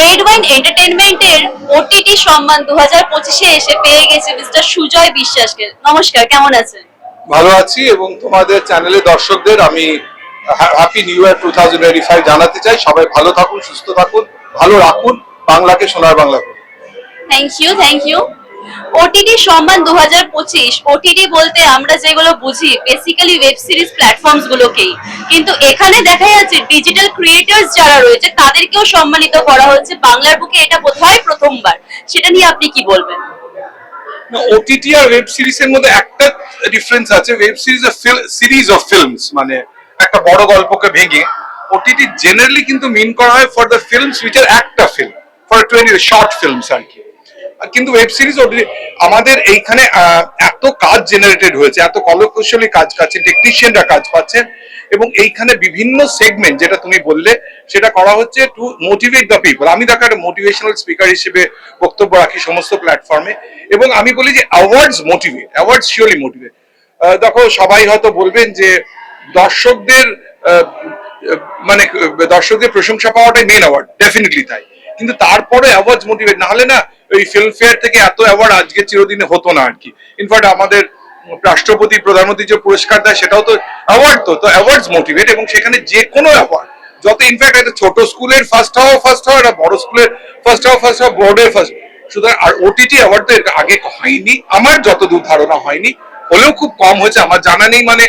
Red wine এন্টারটেনমেন্টের OTT সম্মান দু হাজার পঁচিশে এসে পেয়ে গেছে মিস্টার সুজয় বিশ্বাসকে। নমস্কার কেমন আছেন? ভালো আছি এবং তোমাদের চ্যানেলের দর্শকদের আমি happy new year two thousand twenty five জানাতে চাই। সবাই ভালো থাকুন সুস্থ থাকুন ভালো রাখুন। বাংলাকে সোনার বাংলা করুন। Thank you thank you OTT সম্মান দু হাজার পঁচিশ ওটিটি বলতে আমরা যেগুলো বুঝি বেসিক্যালি ওয়েব সিরিজ প্ল্যাটফর্মস গুলোকেই। কিন্তু এখানে দেখা যাচ্ছে ডিজিটাল ক্রিয়েটার্স যারা রয়েছে, তাদেরকেও সম্মানিত করা হচ্ছে। বাংলার বুকে এটা বোধহয় প্রথমবার। সেটা নিয়ে আপনি কি বলবেন? ওটিটি আর ওয়েব সিরিজের মধ্যে একটা ডিফারেন্স আছে। Web series series of films মানে একটা বড় গল্পকে ভেঙে ওটিটি জেনারেলি কিন্তু মিন করা হয় for the films which are একটা film for twenty short films আর কি। কিন্তু ওয়েব সিরিজ আমাদের এইখানে এত কাজ জেনারেটেড হয়েছে, এত কলকুশলী কাজ পাচ্ছেন টেকনিশিয়ানরা কাজ পাচ্ছেন, এবং এইখানে বিভিন্ন সেগমেন্ট যেটা তুমি বললে, সেটা করা হচ্ছে টু মোটিভেট দ্য পিপল আমি দেখো একটা মোটিভেশনাল স্পিকার হিসেবে বক্তব্য রাখি সমস্ত প্ল্যাটফর্মে এবং আমি বলি যে awards motivate awards surely motivate দেখো, সবাই হয়তো বলবেন যে দর্শকদের মানে দর্শকদের প্রশংসা পাওয়াটাই মেন অ্যাওয়ার্ড ডেফিনেটলি তাই। কিন্তু তারপরে অ্যাওয়ার্ডস মোটিভেট না হলে না ওই ফিল্ম ফেয়ার থেকে এত অ্যাওয়ার্ড আজকে চিরদিনে হতো না আর কি। ইনফ্যাক্ট আমাদের রাষ্ট্রপতি, প্রধানমন্ত্রী যে পুরস্কার দেয়, সেটাও তো অ্যাওয়ার্ড তো তো অ্যাওয়ার্ডস মোটিভেট এবং সেখানে যে কোনো অ্যাওয়ার্ড যত ইনফ্যাক্ট একটা ছোট স্কুলের ফার্স্ট হওয়া ফার্স্ট হওয়া একটা বড় স্কুলের ফার্স্ট হওয়া ফার্স্ট হওয়া বোর্ডের ফার্স্ট সুতরাং আর ওটিটি অ্যাওয়ার্ড তো আগে হয়নি, আমার যতদূর ধারণা হয়নি, হলেও খুব কম হয়েছে, আমার জানা নেই মানে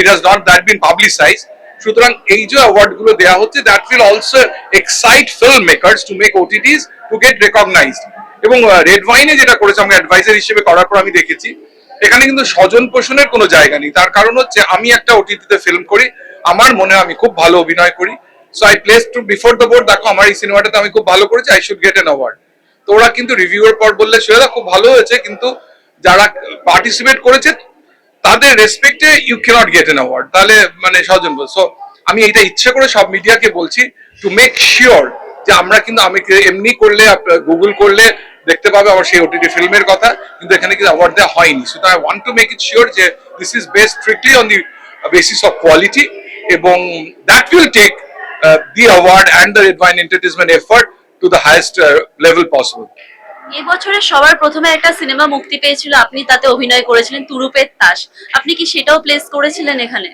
ইট হাজ নট দ্যাট বিন পাবলিসাইজ সুতরাং এই যে অ্যাওয়ার্ডগুলো দেওয়া হচ্ছে that will also excite film makers to make OTTs to get recognized এবং রেড ওয়াইনে যেটা করেছে আমি অ্যাডভাইজার হিসেবে করার পর আমি দেখেছি, এখানে কিন্তু স্বজন পোষণের কোনো জায়গা নেই। তার কারণ হচ্ছে, আমি একটা ওটিটিতে ফিল্ম করি, আমার মনে আমি খুব ভালো অভিনয় করি। So I place to before the board দেখো, আমার এই সিনেমাটাতে আমি খুব ভালো করেছি I should get an award তো ওরা কিন্তু রিভিউর পর বললে সেটা খুব ভালো হয়েছে, কিন্তু যারা পার্টিসিপেট করেছে, তাদের রেসপেক্টে you can't get an award তাহলে মানে স্বজন সো আমি এটা ইচ্ছে করে সব মিডিয়াকে বলছি টু মেক শিওর যে আমরা কিন্তু আমি এমনি করলে গুগল করলে দেখতে পাবে আমার সেই ওটিটি ফিল্মের কথা কিন্তু এখানে কিন্তু অ্যাওয়ার্ড দেওয়া হয়নি। So I want to make it sure যে this is best strictly on the basis of quality এবং that will take the award and the red wine entertainment effort to the highest level possible এবছরে সবার প্রথমে একটা cinema মুক্তি পেয়েছিল আপনি তাতে অভিনয় করেছিলেন তুরুপের তাস। আপনি কি সেটাও প্লেস করেছিলেন এখানে?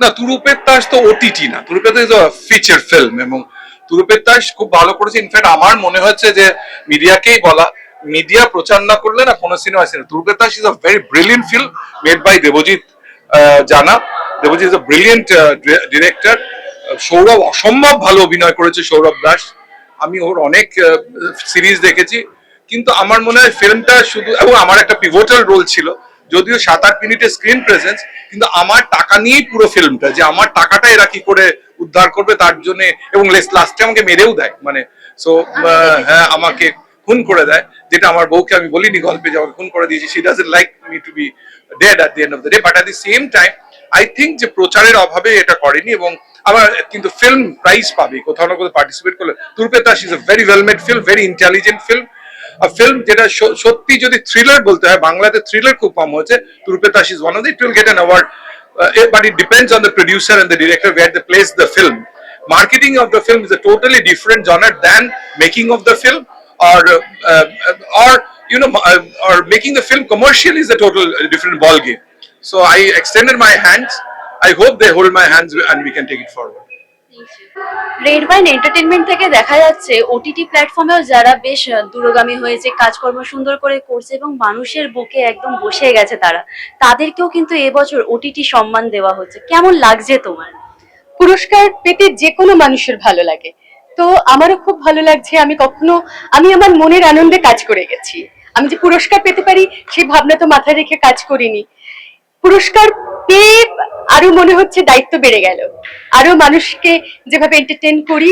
না তুরুপের তাস তো ওটিটি না। তুরুপের তাস ফিচার ফিল্ম এবং তুরুপের তাস খুব ভালো করেছে। ইনফ্যাক্ট আমার মনে হচ্ছে যে মিডিয়াকেই বলা মিডিয়া প্রচার না করলে না কোনো সিনেমা সিনেমা তুরুপের তাস is a very brilliant film made by Debjit Jana. Debjit is a brilliant director Sourav অসম্ভব ভালো অভিনয় করেছে সৌরভ দাস। আমি ওর অনেক সিরিজ দেখেছি। কিন্তু আমার মনে হয় ফিল্মটা শুধু এবং আমার একটা পিভোটাল রোল ছিল। যদিও সাত আট মিনিটের স্ক্রিন প্রেজেন্স কিন্তু আমার টাকা নিয়েই পুরো ফিল্মটা যে আমার টাকাটা এরা কি করে উদ্ধার করবে তার জন্য এবং লাস্টে আমাকে মেরেও দেয় মানে সো হ্যাঁ আমাকে খুন করে দেয় যেটা আমার বউকে আমি বলিনি গল্পে যে আমাকে খুন করে দিয়েছি she doesn't like me to be dead at the end of the day but at the same time I think যে প্রচারের অভাবে এটা করেনি এবং আমার কিন্তু ফিল্ম প্রাইজ পাবে কোথাও না কোথাও পার্টিসিপেট করলে। তুরপেতাস is a very well made film very intelligent film film যেটা সত্যি যদি থ্রিলার বলতে হয় বাংলাতে থ্রিলার খুব কম হয়েছে তুরপেতাস is one of it will get an award Uh, but it depends on the producer and the director where they place the film. Marketing of the film is a totally different genre than making of the film or uh, uh, or you know or making the film commercial is a total different ball game. So I extended my hands. I hope they hold my hands and we can take it forward. Red wine entertainment থেকে দেখা যাচ্ছে OTT প্ল্যাটফর্মেও যারা বেশ দূরগামী হয়েছে, কাজকর্ম সুন্দর করে করছে এবং মানুষের বুকে একদম বসে গেছে তারা, তাদেরকেও কিন্তু এবছর ওটিটি সম্মান দেওয়া হচ্ছে। কেমন লাগছে তোমার? পুরস্কার পেতে যে কোনো মানুষের ভালো লাগে। তো আমারও খুব ভালো লাগছে, আমি কখনো, আমি আমার মনের আনন্দে কাজ করে গেছি। আমি যে পুরস্কার পেতে পারি, সেই ভাবনা তো মাথায় রেখে কাজ করিনি। পুরস্কার পেয়ে আরও মনে হচ্ছে দায়িত্ব বেড়ে গেল। আরও মানুষকে যেভাবে এন্টারটেন করি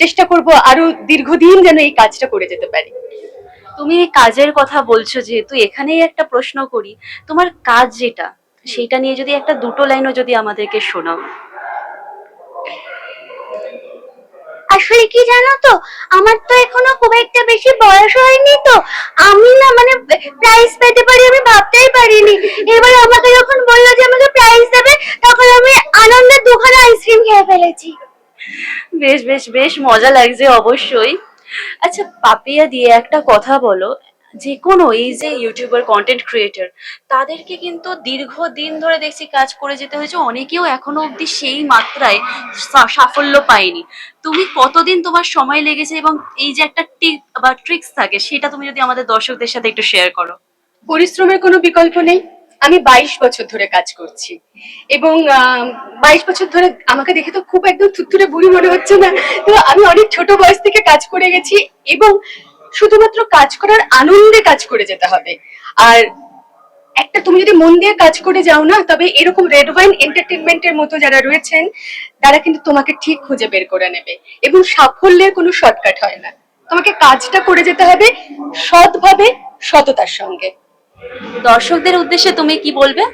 চেষ্টা করব আরও দীর্ঘদিন যেন এই কাজটা করে যেতে পারি। তুমি কাজের কথা বলছো যেহেতু এখানেই একটা প্রশ্ন করি তোমার কাজ যেটা সেইটা নিয়ে যদি একটা দুটো লাইনও যদি আমাদেরকে শোনাও। আসলে কি জানো তো আমার তো এখনও খুব একটা বেশি বয়স হয়নি তো। আমি না মানে প্রাইজ পেতে পারি আমি ভাবতেই পারিনি। এবার আমাকে যখন বলল যে আমাকে প্রাইজ দেবে তখন আমি আনন্দে দুখানা আইসক্রিম খেয়ে ফেলেছি। বেশ বেশ বেশ মজা লাগছে অবশ্যই। আচ্ছা পাপিয়া দিয়ে একটা কথা বলো। যে কোনো এই যে ইউটিউবার কন্টেন্ট ক্রিয়েটর তাদেরকে কিন্তু দীর্ঘদিন ধরে দেখছি কাজ করে যেতে হয়েছে অনেকেও এখনও অবধি সেই মাত্রায় সাফল্য পায়নি। তুমি কতদিন তোমার সময় লেগেছে এবং এই যে একটা টিপ বা ট্রিক্স থাকে সেটা তুমি যদি আমাদের দর্শকদের সাথে একটু শেয়ার করো। পরিশ্রমের কোনো বিকল্প নেই। আমি বাইশ বছর ধরে কাজ করছি। এবং বাইশ বছর ধরে আমাকে দেখে তো খুব একদম থুত্তুরে বুড়ি মনে হচ্ছে না। তো আমি অনেক ছোট বয়স থেকে কাজ করে গেছি এবং শুধুমাত্র কাজ করার আনন্দে কাজ করে যেতে হবে। আর একটা তুমি যদি মন দিয়ে কাজ করে যাও না, তবে এরকম রেড ওয়াইন এন্টারটেনমেন্টের মতো যারা রয়েছেন, তারা কিন্তু তোমাকে ঠিক খুঁজে বের করে নেবে এবং সাফল্যের কোনো শর্টকাট হয় না। তোমাকে কাজটা করে যেতে হবে সৎভাবে, সততার সঙ্গে। দর্শকদের উদ্দেশ্যে তুমি কি বলবে?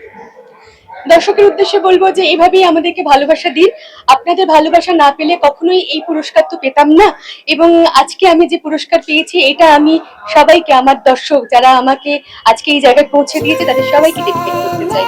দর্শকের উদ্দেশ্যে বলব যে এভাবেই আমাদেরকে ভালোবাসা দিন। আপনাদের ভালোবাসা না পেলে কখনোই এই পুরস্কার তো পেতাম না। এবং আজকে আমি যে পুরস্কার পেয়েছি, এটা আমি সবাইকে, আমার দর্শক যারা আমাকে আজকে এই জায়গায় পৌঁছে দিয়েছে, তাদের সবাইকে দেখতে করতে চাই।